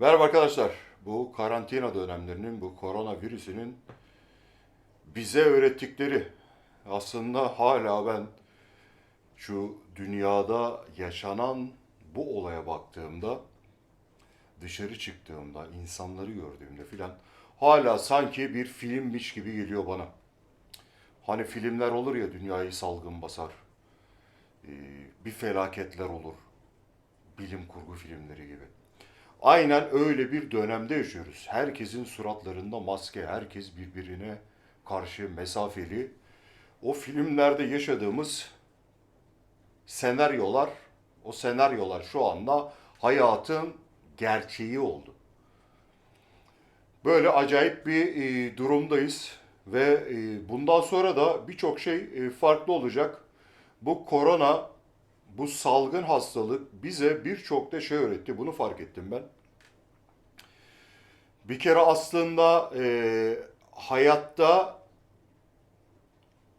Merhaba arkadaşlar. Bu karantina dönemlerinin, bu koronavirüsünün bize öğrettikleri aslında hala ben şu dünyada yaşanan bu olaya baktığımda, dışarı çıktığımda, insanları gördüğümde filan hala sanki bir filmmiş gibi geliyor bana. Hani filmler olur ya dünyayı salgın basar, ee, bir felaketler olur, bilim kurgu filmleri gibi. Aynen öyle bir dönemde yaşıyoruz. Herkesin suratlarında maske, herkes birbirine karşı mesafeli. O filmlerde yaşadığımız senaryolar, o senaryolar şu anda hayatın gerçeği oldu. Böyle acayip bir e, durumdayız ve e, bundan sonra da birçok şey e, farklı olacak. Bu korona, bu salgın hastalık bize birçok da şey öğretti. Bunu fark ettim ben. Bir kere aslında e, hayatta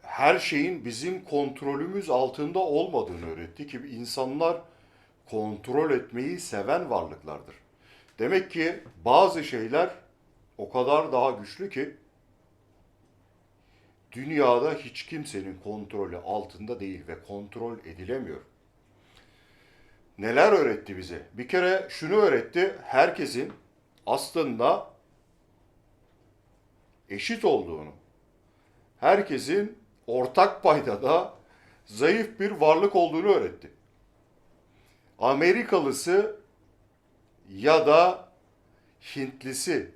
her şeyin bizim kontrolümüz altında olmadığını öğretti ki insanlar kontrol etmeyi seven varlıklardır. Demek ki bazı şeyler o kadar daha güçlü ki dünyada hiç kimsenin kontrolü altında değil ve kontrol edilemiyor. Neler öğretti bize? Bir kere şunu öğretti. Herkesin aslında eşit olduğunu, herkesin ortak paydada zayıf bir varlık olduğunu öğretti. Amerikalısı ya da Hintlisi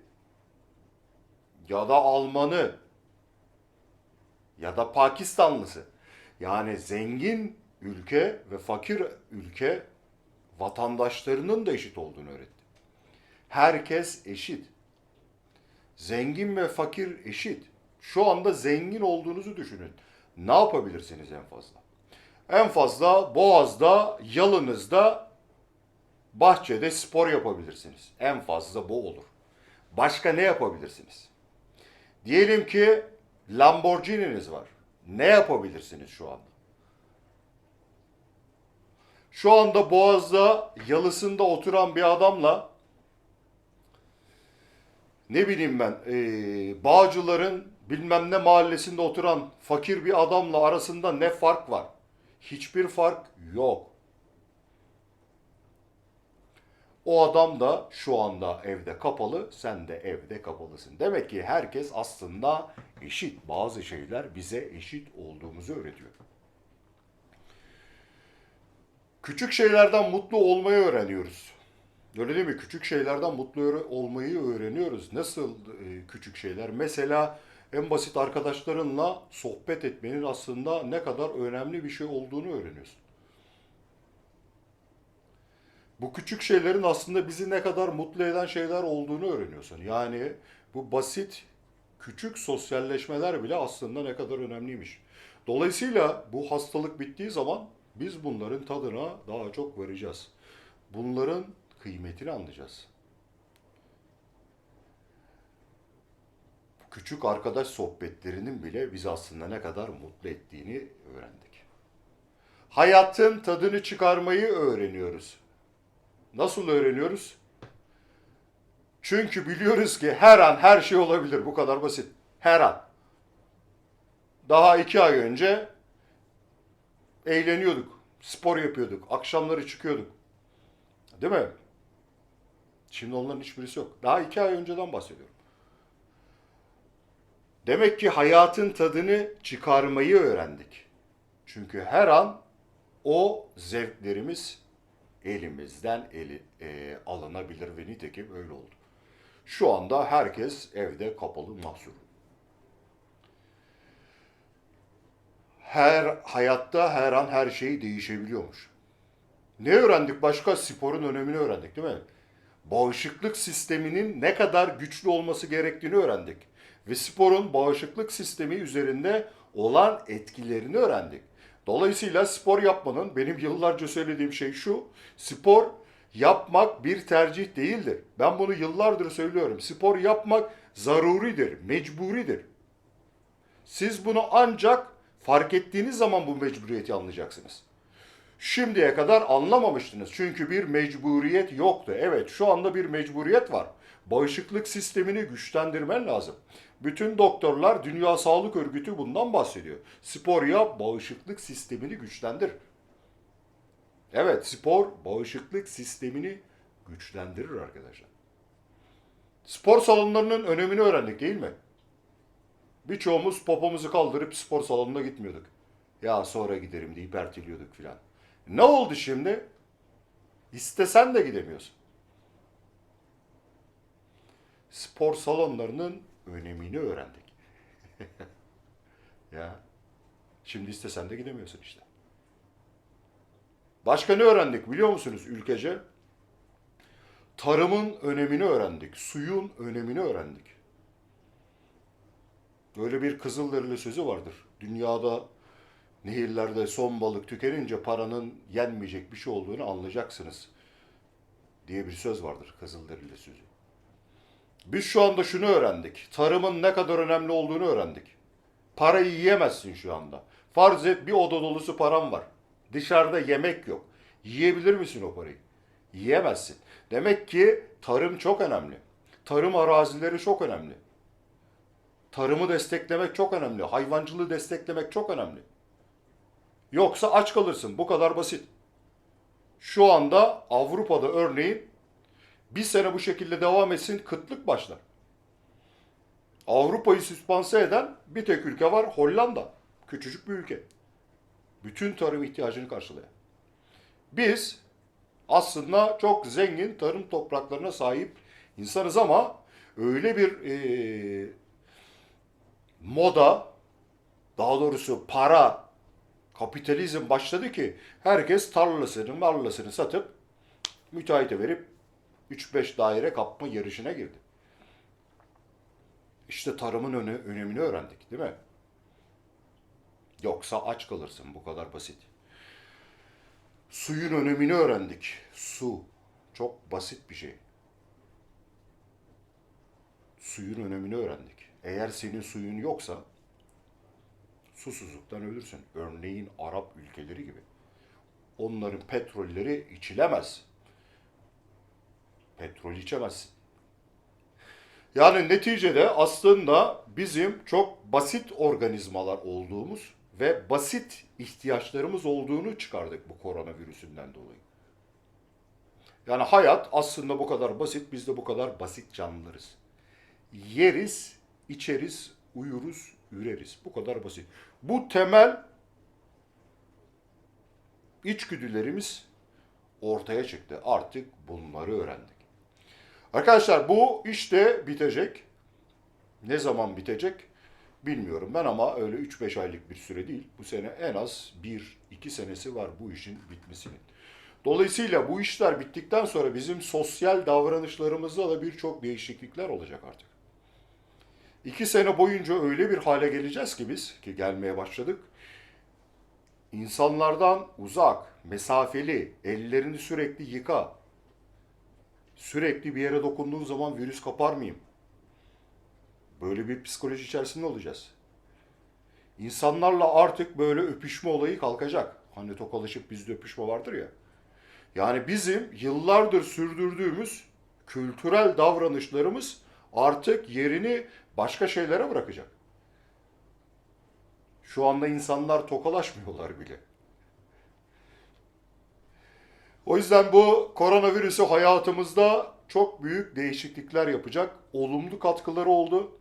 ya da Almanı ya da Pakistanlısı yani zengin ülke ve fakir ülke vatandaşlarının da eşit olduğunu öğretti. Herkes eşit. Zengin ve fakir eşit. Şu anda zengin olduğunuzu düşünün. Ne yapabilirsiniz en fazla? En fazla Boğaz'da, Yalınız'da, bahçede spor yapabilirsiniz. En fazla bu olur. Başka ne yapabilirsiniz? Diyelim ki Lamborghini'niz var. Ne yapabilirsiniz şu anda? Şu anda Boğaz'da yalısında oturan bir adamla ne bileyim ben eee, Bağcılar'ın bilmem ne mahallesinde oturan fakir bir adamla arasında ne fark var? Hiçbir fark yok. O adam da şu anda evde kapalı, sen de evde kapalısın. Demek ki herkes aslında eşit. Bazı şeyler bize eşit olduğumuzu öğretiyor. Küçük şeylerden mutlu olmayı öğreniyoruz. Öyle değil mi? Küçük şeylerden mutlu olmayı öğreniyoruz. Nasıl e, küçük şeyler? Mesela en basit arkadaşlarınla sohbet etmenin aslında ne kadar önemli bir şey olduğunu öğreniyorsun. Bu küçük şeylerin aslında bizi ne kadar mutlu eden şeyler olduğunu öğreniyorsun. Yani bu basit küçük sosyalleşmeler bile aslında ne kadar önemliymiş. Dolayısıyla bu hastalık bittiği zaman biz bunların tadına daha çok varacağız. Bunların kıymetini anlayacağız. Küçük arkadaş sohbetlerinin bile bizi aslında ne kadar mutlu ettiğini öğrendik. Hayatın tadını çıkarmayı öğreniyoruz. Nasıl öğreniyoruz? Çünkü biliyoruz ki her an her şey olabilir. Bu kadar basit. Her an. Daha iki ay önce eğleniyorduk. Spor yapıyorduk. Akşamları çıkıyorduk. Değil mi? Şimdi onların hiçbirisi yok. Daha iki ay önceden bahsediyorum. Demek ki hayatın tadını çıkarmayı öğrendik. Çünkü her an o zevklerimiz elimizden eli, e, alınabilir ve nitekim öyle oldu. Şu anda herkes evde kapalı mahsur. Her hayatta her an her şey değişebiliyormuş. Ne öğrendik başka? Sporun önemini öğrendik değil mi? Bağışıklık sisteminin ne kadar güçlü olması gerektiğini öğrendik. Ve sporun bağışıklık sistemi üzerinde olan etkilerini öğrendik. Dolayısıyla spor yapmanın benim yıllarca söylediğim şey şu. Spor yapmak bir tercih değildir. Ben bunu yıllardır söylüyorum. Spor yapmak zaruridir, mecburidir. Siz bunu ancak fark ettiğiniz zaman bu mecburiyeti anlayacaksınız. Şimdiye kadar anlamamıştınız. Çünkü bir mecburiyet yoktu. Evet şu anda bir mecburiyet var. Bağışıklık sistemini güçlendirmen lazım. Bütün doktorlar Dünya Sağlık Örgütü bundan bahsediyor. Spor yap, bağışıklık sistemini güçlendir. Evet spor bağışıklık sistemini güçlendirir arkadaşlar. Spor salonlarının önemini öğrendik değil mi? Birçoğumuz popomuzu kaldırıp spor salonuna gitmiyorduk. Ya sonra giderim deyip erteliyorduk filan. Ne oldu şimdi? İstesen de gidemiyorsun. Spor salonlarının önemini öğrendik. ya şimdi istesen de gidemiyorsun işte. Başka ne öğrendik biliyor musunuz ülkece? Tarımın önemini öğrendik. Suyun önemini öğrendik. Böyle bir Kızılderili sözü vardır. Dünyada nehirlerde son balık tükenince paranın yenmeyecek bir şey olduğunu anlayacaksınız diye bir söz vardır Kızılderili sözü. Biz şu anda şunu öğrendik. Tarımın ne kadar önemli olduğunu öğrendik. Parayı yiyemezsin şu anda. Farz et bir oda dolusu param var. Dışarıda yemek yok. Yiyebilir misin o parayı? Yiyemezsin. Demek ki tarım çok önemli. Tarım arazileri çok önemli. Tarımı desteklemek çok önemli. Hayvancılığı desteklemek çok önemli. Yoksa aç kalırsın. Bu kadar basit. Şu anda Avrupa'da örneğin bir sene bu şekilde devam etsin kıtlık başlar. Avrupa'yı süspanse eden bir tek ülke var Hollanda. Küçücük bir ülke. Bütün tarım ihtiyacını karşılayan. Biz aslında çok zengin tarım topraklarına sahip insanız ama öyle bir eee, moda, daha doğrusu para, kapitalizm başladı ki herkes tarlasını, marlasını satıp müteahhite verip 3-5 daire kapma yarışına girdi. İşte tarımın öne, önemini öğrendik değil mi? Yoksa aç kalırsın bu kadar basit. Suyun önemini öğrendik. Su çok basit bir şey. Suyun önemini öğrendik. Eğer senin suyun yoksa susuzluktan ölürsün. Örneğin Arap ülkeleri gibi. Onların petrolleri içilemez. Petrol içemezsin. Yani neticede aslında bizim çok basit organizmalar olduğumuz ve basit ihtiyaçlarımız olduğunu çıkardık bu koronavirüsünden dolayı. Yani hayat aslında bu kadar basit, biz de bu kadar basit canlılarız. Yeriz, içeriz, uyuruz, üreriz. Bu kadar basit. Bu temel içgüdülerimiz ortaya çıktı. Artık bunları öğrendik. Arkadaşlar bu işte bitecek. Ne zaman bitecek bilmiyorum ben ama öyle 3-5 aylık bir süre değil. Bu sene en az 1-2 senesi var bu işin bitmesinin. Dolayısıyla bu işler bittikten sonra bizim sosyal davranışlarımızda da birçok değişiklikler olacak artık. İki sene boyunca öyle bir hale geleceğiz ki biz, ki gelmeye başladık. İnsanlardan uzak, mesafeli, ellerini sürekli yıka. Sürekli bir yere dokunduğun zaman virüs kapar mıyım? Böyle bir psikoloji içerisinde olacağız. İnsanlarla artık böyle öpüşme olayı kalkacak. Hani tokalaşıp bizde öpüşme vardır ya. Yani bizim yıllardır sürdürdüğümüz kültürel davranışlarımız artık yerini başka şeylere bırakacak. Şu anda insanlar tokalaşmıyorlar bile. O yüzden bu koronavirüsü hayatımızda çok büyük değişiklikler yapacak. Olumlu katkıları oldu.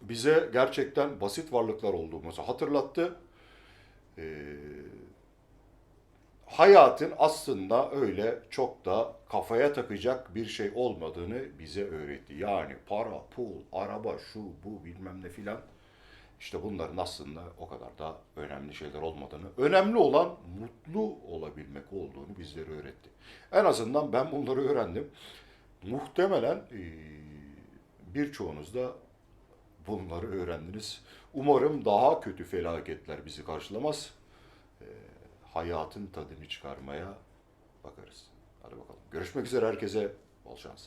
Bize gerçekten basit varlıklar olduğumuzu hatırlattı. Ee, hayatın aslında öyle çok da kafaya takacak bir şey olmadığını bize öğretti. Yani para, pul, araba, şu, bu bilmem ne filan. İşte bunların aslında o kadar da önemli şeyler olmadığını, önemli olan mutlu olabilmek olduğunu bizlere öğretti. En azından ben bunları öğrendim. Muhtemelen birçoğunuz da bunları öğrendiniz. Umarım daha kötü felaketler bizi karşılamaz. Hayatın tadını çıkarmaya bakarız. Hadi bakalım. Görüşmek üzere herkese. Bol şans.